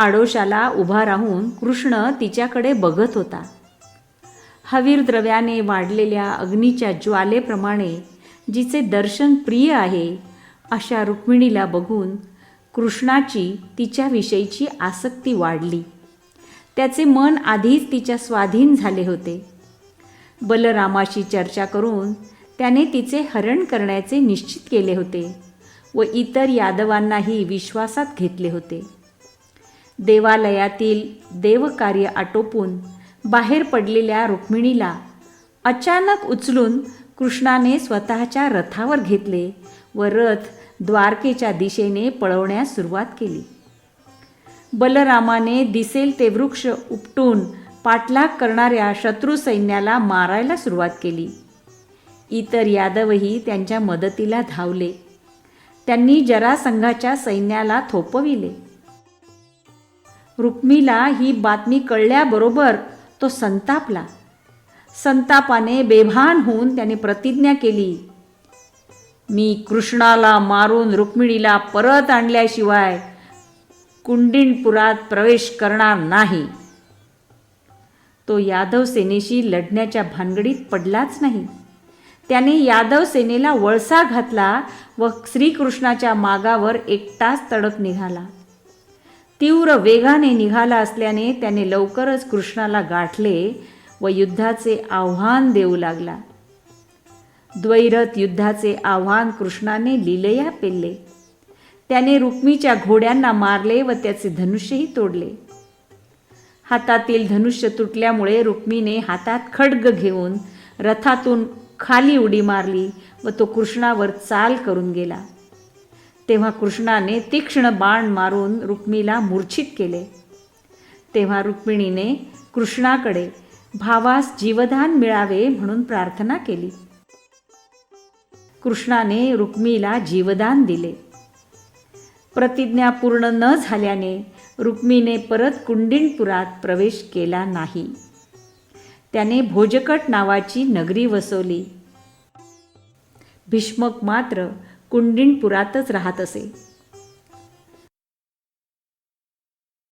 आडोशाला उभा राहून कृष्ण तिच्याकडे बघत होता. हवीर द्रव्याने वाढलेल्या अग्नीच्या ज्वालेप्रमाणे जिचे दर्शन प्रिय आहे अशा रुक्मिणीला बघून कृष्णाची तिच्याविषयीची आसक्ती वाढली. त्याचे मन आधीच तिच्या स्वाधीन झाले होते. बलरामाशी चर्चा करून त्याने तिचे हरण करण्याचे निश्चित केले होते व इतर यादवांनाही विश्वासात घेतले होते. देवालयातील देवकार्य आटोपून बाहेर पडलेल्या रुक्मिणीला अचानक उचलून कृष्णाने स्वतःच्या रथावर घेतले व रथ द्वारकेच्या दिशेने पळवण्यास सुरुवात केली. बलरामाने दिसेल ते वृक्ष उपटून पाठलाग करणाऱ्या शत्रू सैन्याला मारायला सुरुवात केली. इतर यादवही त्यांच्या मदतीला धावले. त्यांनी जरासंघाच्या सैन्याला थोपविले. रुक्मीला ही बातमी कळल्याबरोबर तो संतापला. संतापाने बेभान होऊन त्याने प्रतिज्ञा केली. मी कृष्णाला मारून रुक्मिणीला परत आणल्याशिवाय कुंडिणपुरात प्रवेश करणार नाही. तो यादव सेनेशी लढण्याच्या भानगडीत पडलाच नाही. त्याने यादव सेनेला वळसा घातला व श्रीकृष्णाच्या मागावर एकटाच तडक निघाला. तीव्र वेगाने निघाला असल्याने त्याने लवकरच कृष्णाला गाठले व युद्धाचे आव्हान देऊ लागला. द्वैरथ युद्धाचे आव्हान कृष्णाने लिलया पेलले. त्याने रुक्मीच्या घोड्यांना मारले व त्याचे धनुष्यही तोडले. हातातील धनुष्य तुटल्यामुळे रुक्मीने हातात खड्ग घेऊन रथातून खाली उडी मारली व तो कृष्णावर चाल करून गेला. तेव्हा कृष्णाने तीक्ष्ण बाण मारून रुक्मीला मूर्छित केले. तेव्हा रुक्मिणीने कृष्णाकडे भावास जीवदान मिळावे म्हणून प्रार्थना केली. कृष्णाने रुक्मीला जीवदान दिले. प्रतिज्ञा पूर्ण न झाल्याने रुक्मीने परत कुंडिणपुरात प्रवेश केला नाही. त्याने भोजकट नावाची नगरी वसवली. भीष्मक मात्र कुंडीणपुरातच राहत असे.